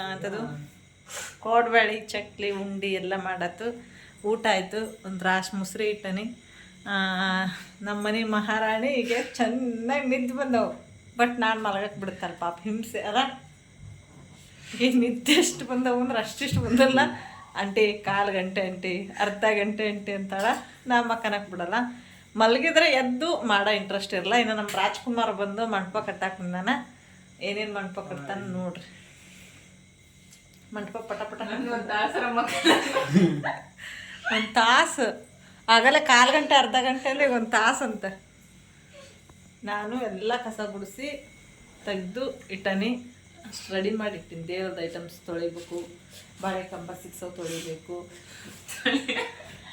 ಏನಾಯ್ತದು ಕೋಡ್ಬಳಿ, ಚಕ್ಲಿ, ಉಂಡಿ ಎಲ್ಲ ಮಾಡತ್ತು ಊಟ ಆಯಿತು, ಒಂದು ರಾಶ್ ಮುಸ್ರಿ ಇಟ್ಟನಿ. ನಮ್ಮ ಮನೆ ಮಹಾರಾಣಿಗೆ ಚೆನ್ನಾಗಿ ನಿದ್ದೆ ಬಂದವು. ಬಟ್ ನಾನು ಮಲಗಕ್ಕೆ ಬಿಡ್ತಾಳೆ ಪಾಪ ಹಿಂಸೆ. ಅಲ್ಲ ಈಗ ನಿದ್ದೆ ಎಷ್ಟು ಬಂದವು ಅಂದ್ರೆ ಅಷ್ಟಿಷ್ಟು ಬಂದಲ್ಲ. ಅಂಟಿ ಕಾಲು ಗಂಟೆ ಅಂಟಿ ಅರ್ಧ ಗಂಟೆ ಅಂಟಿ ಅಂತಾಳ. ನಾ ಮಕ್ಕನಕ್ಕೆ ಬಿಡಲ್ಲ. ಮಲಗಿದ್ರೆ ಎದ್ದು ಮಾಡೋ ಇಂಟ್ರೆಸ್ಟ್ ಇರಲ್ಲ. ಇನ್ನು ನಮ್ಮ ರಾಜ್ಕುಮಾರ್ ಬಂದು ಮಂಟಪ ಕಟ್ಟಾಕ ಬಂದಾನ. ಏನೇನು ಮಂಟಪ ಕಟ್ತಾನೆ ನೋಡ್ರಿ. ಮಂಟಪ ಪಟ ಪಟ ಒಂದು ತಾಸು. ಆಗಲ್ಲ ಕಾಲು ಗಂಟೆ ಅರ್ಧ ಗಂಟೆ ಅಂದ್ರೆ ಒಂದು ತಾಸು ಅಂತ. ನಾನು ಎಲ್ಲ ಕಸ ಗುಡಿಸಿ ತೆಗೆದು ಇಟ್ಟನಿ. ಅಷ್ಟು ರೆಡಿ ಮಾಡಿ ಇಟ್ಟಿನಿ. ದೇವ್ರದ್ದು ಐಟಮ್ಸ್ ತೊಳಿಬೇಕು. ಬಾಳೆ ಕಂಬ ಸಿಕ್ಸೋ ತೊಳಿಬೇಕು.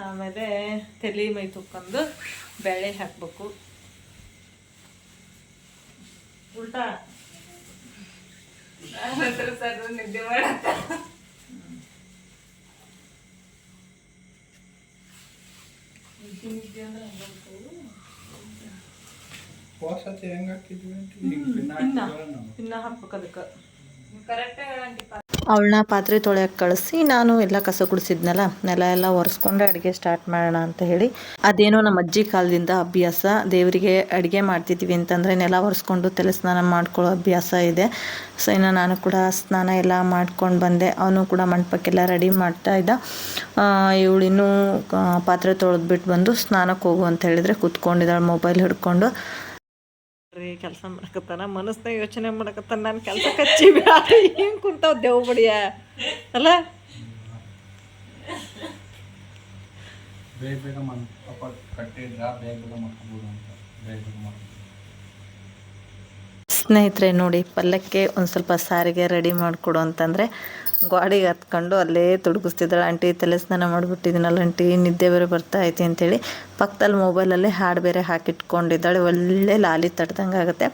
ಆಮೇಲೆ ತಲೆ ಮೈ ತುಕ್ಕೊಂಡು ಬೇಳೆ ಹಾಕಬೇಕು. ಉಲ್ಟಾ. ನಿದ್ದೆ ಮಾಡತ್ತ. ಹೆಂಗ್ ಹಾಕಿದ್ವಿ ಅಂತ ಹಾಕ್ಬೇಕು ಅದಕ್ಕೆ. ಕರೆಕ್ಟಾಗಿ ಹೇಳಂಟಿ ಅವಳನ್ನ ಪಾತ್ರೆ ತೊಳೆಯೋಕೆ ಕಳಿಸಿ ನಾನು ಎಲ್ಲ ಕಸ ಗುಡಿಸಿದ್ನಲ್ಲ ನೆಲ ಎಲ್ಲ ಒರೆಸ್ಕೊಂಡು ಅಡುಗೆ ಸ್ಟಾರ್ಟ್ ಮಾಡೋಣ ಅಂತ ಹೇಳಿ. ಅದೇನೋ ನಮ್ಮ ಅಜ್ಜಿ ಕಾಲದಿಂದ ಅಭ್ಯಾಸ. ದೇವರಿಗೆ ಅಡುಗೆ ಮಾಡ್ತಿದ್ವಿ ಅಂತಂದರೆ ನೆಲ ಒರೆಸ್ಕೊಂಡು ತಲೆ ಸ್ನಾನ ಮಾಡ್ಕೊಳ್ಳೋ ಅಭ್ಯಾಸ ಇದೆ. ಸೊ ಇನ್ನು ನಾನು ಕೂಡ ಸ್ನಾನ ಎಲ್ಲ ಮಾಡ್ಕೊಂಡು ಬಂದೆ. ಅವನು ಕೂಡ ಮಂಟಪಕ್ಕೆಲ್ಲ ರೆಡಿ ಮಾಡ್ತಾ ಇದ್ದ. ಇವಳು ಇನ್ನೂ ಆ, ಪಾತ್ರೆ ತೊಳೆದ್ಬಿಟ್ಟು ಬಂದು ಸ್ನಾನಕ್ಕೆ ಹೋಗು ಅಂತ ಹೇಳಿದರೆ ಕೂತ್ಕೊಂಡಿದ್ದಾಳೆ ಮೊಬೈಲ್ ಹಿಡ್ಕೊಂಡು. ರೀ ಕೆಲಸ ಮಾಡಕತ್ತಾನ ಮನಸ್ನಾಗ ಯೋಚನೆ ಮಾಡಕತ್ತಾನ ನಾನು ಕೆಲಸ ಕಚ್ಚಿ ಹೆಂಗೆ ಹಿಂಗೆ ಕುಂತಾವ ದೇವ್ ಬಡಿಯ? ಅಲ್ಲ? ಬೇಗ ಬೇಗ ಮನ್ ಪಾಪ ಕಟ್ಟಿದ್ರ ಬೇಗ ಬೇಗ ಮಾಡ್ಕೊಬೋದು ಅಂತ ಬೇಗ ಬೇಗ ಮಾಡ್ಬೋದು ಸ್ನೇಹಿತರೆ ನೋಡಿ ಪಲ್ಲಕ್ಕೆ ಒಂದು ಸ್ವಲ್ಪ ಸಾರಿಗೆ ರೆಡಿ ಮಾಡಿಕೊಡು ಅಂತಂದರೆ ಗಾಡಿಗೆ ಹತ್ಕೊಂಡು ಅಲ್ಲೇ ತುಡುಗಿಸ್ತಿದ್ದಾಳೆ. ಆಂಟಿ, ತಲೆ ಸ್ನಾನ ಮಾಡಿಬಿಟ್ಟಿದ್ದೀನಲ್ಲ ಆಂಟಿ, ನಿದ್ದೆ ಬೇರೆ ಬರ್ತಾ ಐತಿ ಅಂತೇಳಿ ಪಕ್ಕದಲ್ಲಿ ಮೊಬೈಲಲ್ಲೇ ಹಾಡು ಬೇರೆ ಹಾಕಿಟ್ಕೊಂಡಿದ್ದಾಳೆ. ಒಳ್ಳೆ ಲಾಲಿ ತಟ್ದಂಗೆ ಆಗುತ್ತೆ.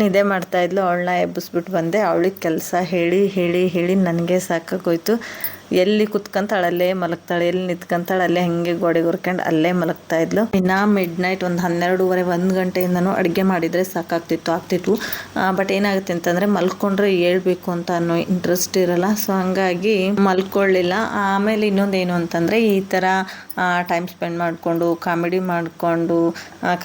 ನಿದ್ದೆ ಮಾಡ್ತಾಯಿದ್ಲು ಅವಳನ್ನ ಎಬ್ಬಿಸ್ಬಿಟ್ಟು ಬಂದೆ. ಅವಳಿಗೆ ಕೆಲಸ ಹೇಳಿ ಹೇಳಿ ಹೇಳಿ ನನಗೆ ಸಾಕಾಗೋಯ್ತು. ಎಲ್ಲಿ ಕುತ್ಕೊಂತಾಳೆ ಅಲ್ಲೇ ಮಲಗ್ತಾಳೆ, ಎಲ್ಲಿ ನಿಂತ್ಕೊಂತಾಳೆ ಅಲ್ಲೇ ಹಾಗೆ ಗೋಡೆಗೆ ಹೊರ್ಕೊಂಡು ಅಲ್ಲೇ ಮಲಗ್ತಾ ಇದ್ಲು. ಇನ್ನು ಮಿಡ್ ನೈಟ್ ಒಂದು ಹನ್ನೆರಡೂವರೆ ಒಂದು ಗಂಟೆಯಿಂದನೂ ಅಡುಗೆ ಮಾಡಿದರೆ ಸಾಕಾಗ್ತಿತ್ತು ಆಗ್ತಿತ್ತು ಬಟ್ ಏನಾಗುತ್ತೆ ಅಂತಂದರೆ ಮಲ್ಕೊಂಡ್ರೆ ಹೇಳ್ಬೇಕು ಅಂತ ಅನ್ನೋ ಇಂಟ್ರೆಸ್ಟ್ ಇರಲ್ಲ. ಸೊ ಹಂಗಾಗಿ ಮಲ್ಕೊಳ್ಳಿಲ್ಲ. ಆಮೇಲೆ ಇನ್ನೊಂದು ಏನು ಅಂತಂದರೆ ಈ ಥರ ಟೈಮ್ ಸ್ಪೆಂಡ್ ಮಾಡಿಕೊಂಡು ಕಾಮಿಡಿ ಮಾಡಿಕೊಂಡು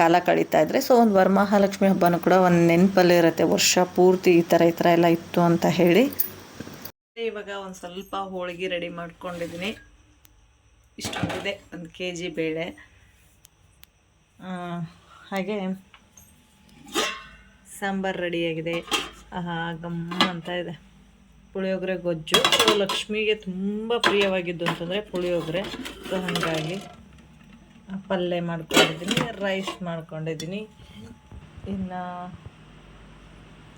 ಕಾಲ ಕಳೀತಾ ಇದ್ರೆ ಸೊ ಒಂದು ವರಮಹಾಲಕ್ಷ್ಮಿ ಹಬ್ಬನೂ ಕೂಡ ಒಂದು ನೆನಪಲ್ಲೇ ಇರುತ್ತೆ. ವರ್ಷ ಪೂರ್ತಿ ಈ ಥರ ಈ ಥರ ಎಲ್ಲ ಇತ್ತು ಅಂತ ಹೇಳಿ. ಇವಾಗ ಒಂದು ಸ್ವಲ್ಪ ಹೋಳಿಗೆ ರೆಡಿ ಮಾಡ್ಕೊಂಡಿದ್ದೀನಿ ಇಷ್ಟೊಂದಿದೆ ಒಂದು ಕೆ ಜಿ ಬೇಳೆ ಹಾಗೆ ಸಾಂಬಾರು ರೆಡಿಯಾಗಿದೆ ಗಮ್ಮ ಅಂತ ಇದೆ. ಪುಳಿಯೋಗರೆ ಗೊಜ್ಜು. ಲಕ್ಷ್ಮಿಗೆ ತುಂಬ ಪ್ರಿಯವಾಗಿದ್ದು ಅಂತಂದರೆ ಪುಳಿಯೋಗರೆ. ಸೊ ಹಾಗಾಗಿ ಪಲ್ಯ ಮಾಡ್ಕೊಂಡಿದ್ದೀನಿ ರೈಸ್ ಮಾಡ್ಕೊಂಡಿದ್ದೀನಿ ಇನ್ನು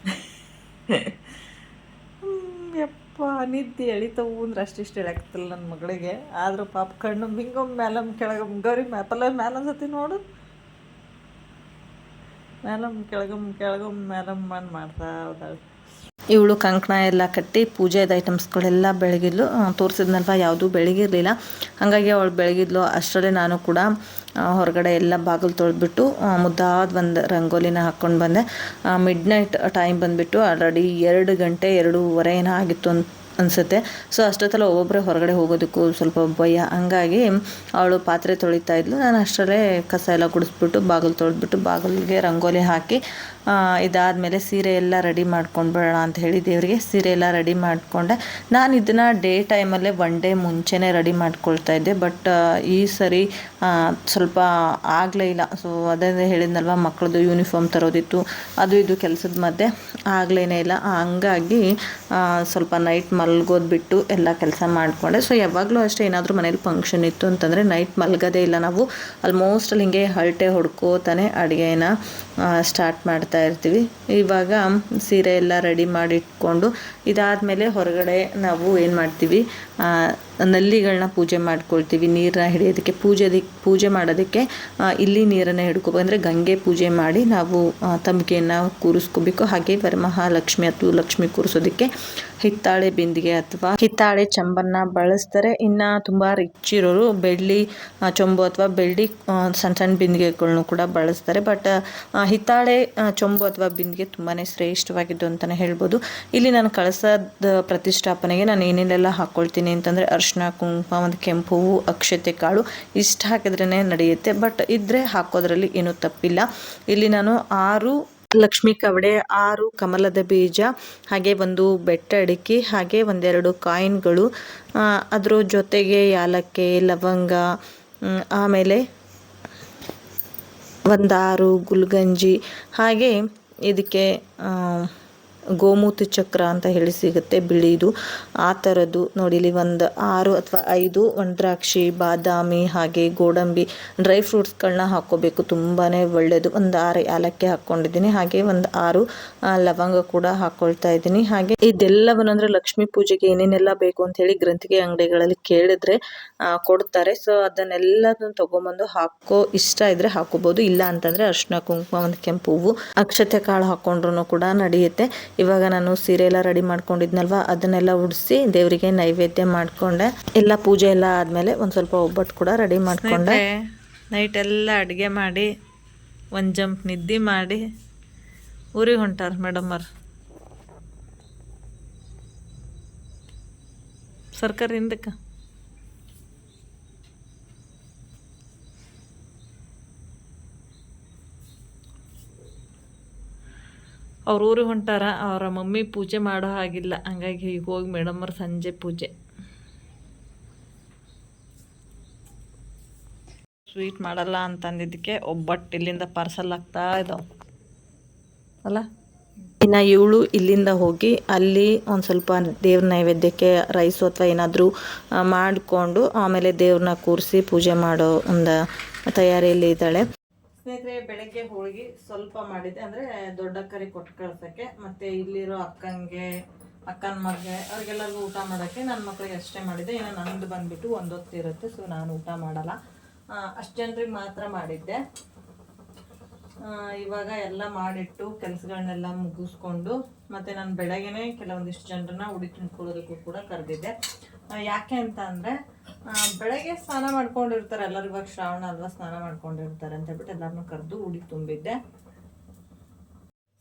ಹ್ಮ್, ಯಪ್ಪ ನಿದ್ದೆ ಎಳಿತಾವು ಅಂದ್ರೆ ಅಷ್ಟಿಷ್ಟು ಎಳಕತ್ತಿಲ್ಲ ನನ್ನ ಮಗಳಿಗೆ. ಆದರೂ ಪಾಪ ಕಣ್ಣು ಹಿಂಗೊಮ್ಮೆ ಮ್ಯಾಲಮ್ ಕೆಳಗಮ್ ಗೌರಿ ಮ್ಯಾಪಲ್ಲ ಸತಿ ನೋಡು. ಮೇಲಮ್ ಕೆಳಗಮ್ ಕೆಳಗಮ್ ಮೇಲಮ್ ಮಾಡಿ ಮಾಡ್ತಾ ಹೋದಾಳೆ ಇವಳು ಕಂಕಣ ಎಲ್ಲ ಕಟ್ಟಿ ಪೂಜೆದ ಐಟಮ್ಸ್ಗಳೆಲ್ಲ ಬೆಳಗಿದ್ಲು. ತೋರಿಸಿದ್ನಲ್ವ, ಯಾವುದೂ ಬೆಳಗಿರಲಿಲ್ಲ. ಹಾಗಾಗಿ ಅವಳು ಬೆಳಗಿದ್ಲು. ಅಷ್ಟರಲ್ಲಿ ನಾನು ಕೂಡ ಹೊರಗಡೆ ಎಲ್ಲ ಬಾಗಿಲು ತೊಳೆದ್ಬಿಟ್ಟು ಮುದ್ದಾದ ಒಂದು ರಂಗೋಲಿನ ಹಾಕ್ಕೊಂಡು ಬಂದೆ. ಮಿಡ್ ನೈಟ್ ಟೈಮ್ ಬಂದುಬಿಟ್ಟು ಆಲ್ರೆಡಿ ಎರಡು ಗಂಟೆ ಎರಡೂವರೆ ಏನೋ ಆಗಿತ್ತು ಅಂತ ಅನಿಸುತ್ತೆ. ಸೊ ಅಷ್ಟೊತ್ತಲ್ಲ ಒಬ್ಬೊಬ್ಬರೇ ಹೊರಗಡೆ ಹೋಗೋದಕ್ಕೂ ಸ್ವಲ್ಪ ಭಯ. ಹಂಗಾಗಿ ಅವಳು ಪಾತ್ರೆ ತೊಳಿತಾ ಇದ್ಲು. ನಾನು ಅಷ್ಟರಲ್ಲೇ ಕಸ ಎಲ್ಲ ಗುಡಿಸ್ಬಿಟ್ಟು, ಬಾಗಿಲು ತೊಳೆದ್ಬಿಟ್ಟು, ಬಾಗಿಲಿಗೆ ರಂಗೋಲಿ ಹಾಕಿ ಇದಾದಮೇಲೆ ಸೀರೆ ಎಲ್ಲ ರೆಡಿ ಮಾಡ್ಕೊಂಡು ಬಿಡೋಣ ಅಂತ ಹೇಳಿ ದೇವರಿಗೆ ಸೀರೆ ಎಲ್ಲ ರೆಡಿ ಮಾಡಿಕೊಂಡೆ. ನಾನು ಇದನ್ನು ಡೇ ಟೈಮಲ್ಲೇ ಒನ್ ಡೇ ಮುಂಚೆನೇ ರೆಡಿ ಮಾಡ್ಕೊಳ್ತಾ ಇದ್ದೆ ಬಟ್ ಈ ಸರಿ ಸ್ವಲ್ಪ ಆಗಲೇ ಇಲ್ಲ. ಸೊ ಅದೇ ಹೇಳಿದ್ನಲ್ವ ಮಕ್ಕಳದು ಯೂನಿಫಾರ್ಮ್ ತರೋದಿತ್ತು, ಅದು ಇದು ಕೆಲಸದ ಮಧ್ಯೆ ಆಗಲೇ ಇಲ್ಲ. ಹಂಗಾಗಿ ಸ್ವಲ್ಪ ನೈಟ್ ಮಲ್ಗೋದು ಬಿಟ್ಟು ಎಲ್ಲ ಕೆಲಸ ಮಾಡಿಕೊಂಡೆ. ಸೊ ಯಾವಾಗಲೂ ಅಷ್ಟೇ ಏನಾದರೂ ಮನೇಲಿ ಫಂಕ್ಷನ್ ಇತ್ತು ಅಂತಂದರೆ ನೈಟ್ ಮಲ್ಗೋದೇ ಇಲ್ಲ ನಾವು. ಆಲ್ಮೋಸ್ಟ್ ಅಲ್ಲಿ ಹಿಂಗೆ ಹಳಟೆ ಹೊಡ್ಕೋತಾನೆ ಅಡುಗೆನ ಸ್ಟಾರ್ಟ್ ಮಾಡ್ತಾ ಇರ್ತೀವಿ. ಇವಾಗ ಸೀರೆ ಎಲ್ಲ ರೆಡಿ ಮಾಡಿ ಇಟ್ಕೊಂಡು ಇದಾದಮೇಲೆ ಹೊರಗಡೆ ನಾವು ಏನು ಮಾಡ್ತೀವಿ ನಲ್ಲಿಗಳನ್ನ ಪೂಜೆ ಮಾಡ್ಕೊಳ್ತೀವಿ ನೀರನ್ನ ಹಿಡಿಯೋದಕ್ಕೆ ಪೂಜೆ ಪೂಜೆ ಮಾಡೋದಕ್ಕೆ ಇಲ್ಲಿ ನೀರನ್ನು ಹಿಡ್ಕೋಬೇಕು ಅಂದರೆ ಗಂಗೆ ಪೂಜೆ ಮಾಡಿ ನಾವು ತಂಬಿಕೆಯನ್ನು ಕೂರಿಸ್ಕೋಬೇಕು. ಹಾಗೆ ವರಮಹಾಲಕ್ಷ್ಮಿ ಅಥವಾ ಲಕ್ಷ್ಮಿ ಕೂರಿಸೋದಕ್ಕೆ ಹಿತ್ತಾಳೆ ಬಿಂದಿಗೆ ಅಥವಾ ಹಿತ್ತಾಳೆ ಚಂಬನ್ನ ಬಳಸ್ತಾರೆ. ಇನ್ನು ತುಂಬ ರಿಚ್ ಇರೋರು ಬೆಳ್ಳಿ ಚೊಂಬು ಅಥವಾ ಬೆಳ್ಳಿ ಸಣ್ಣ ಸಣ್ಣ ಬಿಂದಿಗೆಗಳ್ನು ಕೂಡ ಬಳಸ್ತಾರೆ. ಬಟ್ ಹಿತ್ತಾಳೆ ಚೊಂಬು ಅಥವಾ ಬಿಂದಿಗೆ ತುಂಬಾ ಶ್ರೇಷ್ಠವಾಗಿದ್ದು ಅಂತಲೇ ಹೇಳ್ಬೋದು. ಇಲ್ಲಿ ನಾನು ಕಳಸದ ಪ್ರತಿಷ್ಠಾಪನೆಗೆ ನಾನು ಏನೇನೆಲ್ಲ ಹಾಕ್ಕೊಳ್ತೀನಿ ಅಂತಂದರೆ ಕುಂಕುಮ ಒಂದು ಕೆಂಪು ಹೂವು ಅಕ್ಷತೆ, ಕಾಳು ಇಷ್ಟು ಹಾಕಿದ್ರೇ ನಡೆಯುತ್ತೆ. ಬಟ್ ಇದ್ದರೆ ಹಾಕೋದ್ರಲ್ಲಿ ಏನೂ ತಪ್ಪಿಲ್ಲ. ಇಲ್ಲಿ ನಾನು ಆರು ಲಕ್ಷ್ಮಿ ಕವಡೆ, ಆರು ಕಮಲದ ಬೀಜ, ಹಾಗೆ ಒಂದು ಬೆಟ್ಟ ಅಡಿಕೆ, ಹಾಗೆ ಒಂದೆರಡು ಕಾಯಿನ್ಗಳು ಅದರ ಜೊತೆಗೆ ಯಾಲಕ್ಕಿ, ಲವಂಗ ಆಮೇಲೆ ಒಂದಾರು ಗುಲ್ಗಂಜಿ, ಹಾಗೆ ಇದಕ್ಕೆ ಗೋಮೂತಿ ಚಕ್ರ ಅಂತ ಹೇಳಿ ಸಿಗುತ್ತೆ ಬಿಳಿದು ಆ ಥರದ್ದು ನೋಡಿ, ಇಲ್ಲಿ ಒಂದು ಆರು ಅಥವಾ ಐದು ಒಂದು ದ್ರಾಕ್ಷಿ ಬಾದಾಮಿ ಹಾಗೆ ಗೋಡಂಬಿ ಡ್ರೈ ಫ್ರೂಟ್ಸ್ಗಳನ್ನ ಹಾಕ್ಕೋಬೇಕು. ತುಂಬಾ ಒಳ್ಳೆಯದು ಒಂದು ಆರು ಏಲಕ್ಕಿ ಹಾಕ್ಕೊಂಡಿದ್ದೀನಿ. ಹಾಗೆ ಒಂದು ಆರು ಲವಂಗ ಕೂಡ ಹಾಕ್ಕೊಳ್ತಾ ಇದ್ದೀನಿ. ಹಾಗೆ ಇದೆಲ್ಲವನ್ನು ಅಂದರೆ ಲಕ್ಷ್ಮೀ ಪೂಜೆಗೆ ಏನೇನೆಲ್ಲ ಬೇಕು ಅಂತ ಹೇಳಿ ಗ್ರಂಥಿಗೆ ಅಂಗಡಿಗಳಲ್ಲಿ ಕೇಳಿದ್ರೆ ಕೊಡ್ತಾರೆ. ಸೊ ಅದನ್ನೆಲ್ಲದನ್ನು ತೊಗೊಂಬಂದು ಹಾಕೋ ಇಷ್ಟ ಇದ್ರೆ ಹಾಕೋಬಹುದು ಇಲ್ಲ ಅಂತಂದ್ರೆ ಅರ್ಶಿನ ಕುಂಕುಮ, ಒಂದು ಕೆಂಪು ಹೂವು, ಅಕ್ಷತೆ ಕಾಳು ಹಾಕೊಂಡ್ರು ಕೂಡ ನಡೆಯುತ್ತೆ. ಇವಾಗ ನಾನು ಸೀರೆ ಎಲ್ಲ ರೆಡಿ ಮಾಡ್ಕೊಂಡಿದ್ನಲ್ವಾ, ಅದನ್ನೆಲ್ಲ ಉಡಿಸಿ ದೇವರಿಗೆ ನೈವೇದ್ಯ ಮಾಡ್ಕೊಂಡೆ. ಎಲ್ಲ ಪೂಜೆ ಎಲ್ಲ ಆದ್ಮೇಲೆ ಒಂದು ಸ್ವಲ್ಪ ಒಬ್ಬಟ್ಟು ಕೂಡ ರೆಡಿ ಮಾಡ್ಕೊಂಡೆ. ನೈಟ್ ಎಲ್ಲ ಅಡುಗೆ ಮಾಡಿ, ಒಂದು ಜಂಪ್ ನಿದ್ದೆ ಮಾಡಿ, ಊರಿಗೆ ಹೊಂಟಾರ ಮೇಡಮ್ಮರು ಸರ್ಕಾರ ಹಿಂದಕ್ಕೆ ಅವ್ರ ಊರಿಗೆ ಹೊಂಟಾರ, ಅವರ ಮಮ್ಮಿ ಪೂಜೆ ಮಾಡೋ ಹಾಗಿಲ್ಲ. ಹಂಗಾಗಿ ಈಗ ಹೋಗಿ ಮೇಡಮ್ಮರ ಸಂಜೆ ಪೂಜೆ. ಸ್ವೀಟ್ ಮಾಡಲ್ಲ ಅಂತಂದಿದ್ದಕ್ಕೆ ಒಬ್ಬಟ್ಟು ಇಲ್ಲಿಂದ ಪಾರ್ಸಲ್ ಆಗ್ತಾ ಇದಾವೆ. ಅಲ್ಲ? ಇನ್ನು ಇವಳು ಇಲ್ಲಿಂದ ಹೋಗಿ ಅಲ್ಲಿ ಒಂದು ಸ್ವಲ್ಪ ದೇವ್ರ ನೈವೇದ್ಯಕ್ಕೆ ರೈಸು ಅಥವಾ ಏನಾದರೂ ಮಾಡಿಕೊಂಡು ಆಮೇಲೆ ದೇವ್ರನ್ನ ಕೂರಿಸಿ ಪೂಜೆ ಮಾಡೋ ಒಂದು ತಯಾರಿಯಲ್ಲಿ ಇದ್ದಾಳೆ. ಸ್ನೇಹಿತರೆ, ಬೆಳಗ್ಗೆ ಹೋಳಿಗೆ ಸ್ವಲ್ಪ ಮಾಡಿದ್ದೆ. ಅಂದರೆ ಕರಿ ಕೊಟ್ಟು ಕಳ್ಸೋಕ್ಕೆ. ಮತ್ತು ಇಲ್ಲಿರೋ ಅಕ್ಕಂಗೆ, ಅಕ್ಕನ ಮಗ್ಗೆ, ಅವ್ರಿಗೆಲ್ಲರಿಗೂ ಊಟ ಮಾಡೋಕ್ಕೆ ನನ್ನ ಮಕ್ಳಿಗೆ ಅಷ್ಟೇ ಮಾಡಿದ್ದೆ. ಇನ್ನು ನಂದು ಬಂದುಬಿಟ್ಟು ಒಂದೊತ್ತು ಇರುತ್ತೆ ಸೊ ನಾನು ಊಟ ಮಾಡಲ್ಲ. ಅಷ್ಟು ಜನರಿಗೆ ಮಾತ್ರ ಮಾಡಿದ್ದೆ. ಇವಾಗ ಎಲ್ಲ ಮಾಡಿಟ್ಟು ಕೆಲಸಗಳನ್ನೆಲ್ಲ ಮುಗಿಸ್ಕೊಂಡು, ಮತ್ತು ನಾನು ಬೆಳಗ್ಗೆನೇ ಕೆಲವೊಂದಿಷ್ಟು ಜನರನ್ನ ಉಡಿ ತಿನ್ಕೊಳ್ಳೋದಕ್ಕೂ ಕೂಡ ಕರೆದಿದ್ದೆ. ಯಾಕೆ ಅಂತ ಅಂದರೆ ಬೆಳಗ್ಗೆ ಸ್ನಾನ ಮಾಡ್ಕೊಂಡಿರ್ತಾರೆ, ಎಲ್ಲರೂ ಇವಾಗ ಶ್ರಾವಣ ಅಲ್ವಾ ಸ್ನಾನ ಮಾಡ್ಕೊಂಡಿರ್ತಾರೆ ಅಂತ ಹೇಳ್ಬಿಟ್ಟು ಎಲ್ಲರನ್ನೂ ಕರೆದು ಉಡಿ ತುಂಬಿದ್ದೆ.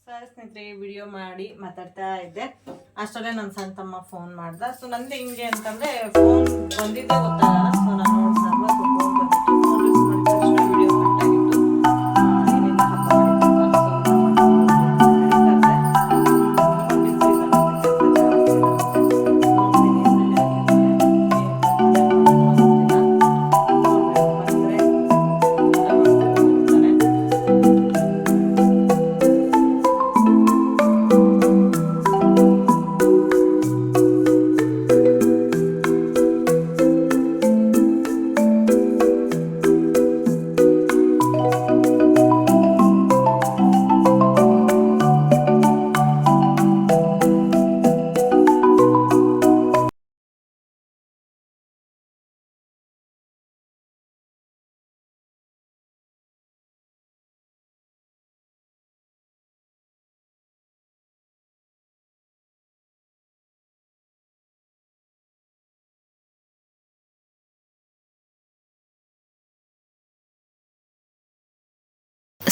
ಸರಿ ಸ್ನೇಹಿತರೆ ವಿಡಿಯೋ ಮಾಡಿ ಮಾತಾಡ್ತಾ ಇದ್ದೆ. ಅಷ್ಟರಲ್ಲೇ ನನ್ನ ಸಣ್ಣ ತಮ್ಮ ಫೋನ್ ಮಾಡ್ದ. ಸೊ ನಂದು ಹಿಂಗೆ ಅಂತಂದ್ರೆ ಫೋನ್ ಬಂದಿದ್ದೆ ಗೊತ್ತಾಗಲ್ಲ ಸೊ ನಾನು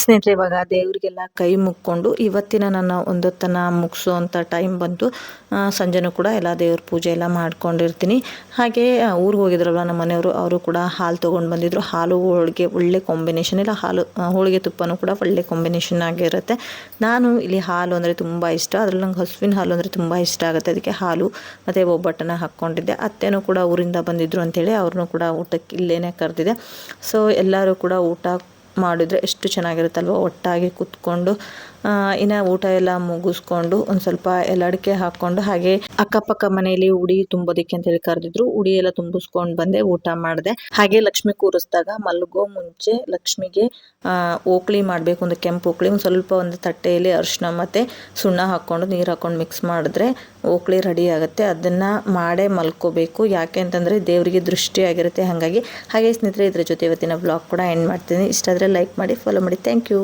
ಸ್ನೇಹಿತರೆ, ಇವಾಗ ದೇವರಿಗೆಲ್ಲ ಕೈ ಮುಕ್ಕೊಂಡು ಇವತ್ತಿನ ನನ್ನ ಒಂದೊತ್ತನ ಮುಗಿಸುವಂಥ ಟೈಮ್ ಬಂತು. ಸಂಜೆನೂ ಕೂಡ ಎಲ್ಲ ದೇವ್ರ ಪೂಜೆ ಎಲ್ಲ ಮಾಡ್ಕೊಂಡಿರ್ತೀನಿ. ಹಾಗೆ ಊರಿಗೆ ಹೋಗಿದ್ರಲ್ಲ ನಮ್ಮ ಮನೆಯವರು, ಅವರು ಕೂಡ ಹಾಲು ತೊಗೊಂಡು ಬಂದಿದ್ರು. ಹಾಲು ಹೋಳಿಗೆ, ಒಳ್ಳೆ ಕಾಂಬಿನೇಷನ್ ಇಲ್ಲ, ಹಾಲು ಹೋಳಿಗೆ ತುಪ್ಪನೂ ಕೂಡ ಒಳ್ಳೆ ಕಾಂಬಿನೇಷನ್ ಆಗಿರುತ್ತೆ. ನಾನು ಇಲ್ಲಿ ಹಾಲು ಅಂದರೆ ತುಂಬ ಇಷ್ಟ. ಅದ್ರಲ್ಲಿ ನಂಗೆ ಹಸುವಿನ ಹಾಲು ಅಂದರೆ ತುಂಬ ಇಷ್ಟ ಆಗುತ್ತೆ. ಅದಕ್ಕೆ ಹಾಲು ಮತ್ತು ಒಬ್ಬಟ್ಟನ್ನು ಹಾಕ್ಕೊಂಡಿದ್ದೆ. ಅತ್ತೆನೂ ಕೂಡ ಊರಿಂದ ಬಂದಿದ್ರು ಅಂತೇಳಿ ಅವ್ರನ್ನೂ ಕೂಡ ಊಟಕ್ಕೆ ಇಲ್ಲೇನೆ ಕರೆದಿದೆ. ಸೊ ಎಲ್ಲರೂ ಕೂಡ ಊಟ ಮಾಡಿದರೆ ಎಷ್ಟು ಚೆನ್ನಾಗಿರುತ್ತಲ್ವ ಒಟ್ಟಾಗಿ ಕೂತ್ಕೊಂಡು ಇನ್ನು ಊಟ ಎಲ್ಲ ಮುಗಿಸ್ಕೊಂಡು ಒಂದು ಸ್ವಲ್ಪ ಎಲ್ಲಡಿಕೆ ಹಾಕ್ಕೊಂಡು ಹಾಗೆ ಅಕ್ಕಪಕ್ಕ ಮನೆಯಲ್ಲಿ ಉಡಿ ತುಂಬೋದಿಕ್ಕೆ ಅಂತ ಹೇಳಿ ಕರೆದಿದ್ರು. ಉಡಿ ಎಲ್ಲ ತುಂಬಿಸ್ಕೊಂಡು ಬಂದೆ, ಊಟ ಮಾಡಿದೆ. ಹಾಗೆ ಲಕ್ಷ್ಮಿ ಕೂರಿಸಿದಾಗ ಮಲ್ಗೋ ಮುಂಚೆ ಲಕ್ಷ್ಮಿಗೆ ಓಕ್ಳಿ ಮಾಡಬೇಕು, ಒಂದು ಕೆಂಪು ಓಕ್ಳಿ, ಒಂದು ಸ್ವಲ್ಪ ಒಂದು ತಟ್ಟೆಯಲ್ಲಿ ಅರಿಶಿನ ಮತ್ತು ಸುಣ್ಣ ಹಾಕ್ಕೊಂಡು ನೀರು ಹಾಕ್ಕೊಂಡು ಮಿಕ್ಸ್ ಮಾಡಿದ್ರೆ ಓಕ್ಳಿ ರೆಡಿ ಆಗುತ್ತೆ. ಅದನ್ನು ಮಾಡೇ ಮಲ್ಕೋಬೇಕು. ಯಾಕೆ ಅಂತಂದರೆ ದೇವರಿಗೆ ದೃಷ್ಟಿ ಆಗಿರುತ್ತೆ ಹಾಗಾಗಿ. ಹಾಗೆ ಸ್ನೇಹಿತರೆ ಇದ್ರ ಜೊತೆ ಇವತ್ತಿನ ಬ್ಲಾಗ್ ಕೂಡ ಎಂಡ್ ಮಾಡ್ತೀನಿ. ಇಷ್ಟಾದರೆ ಲೈಕ್ ಮಾಡಿ ಫಾಲೋ ಮಾಡಿ. Thank you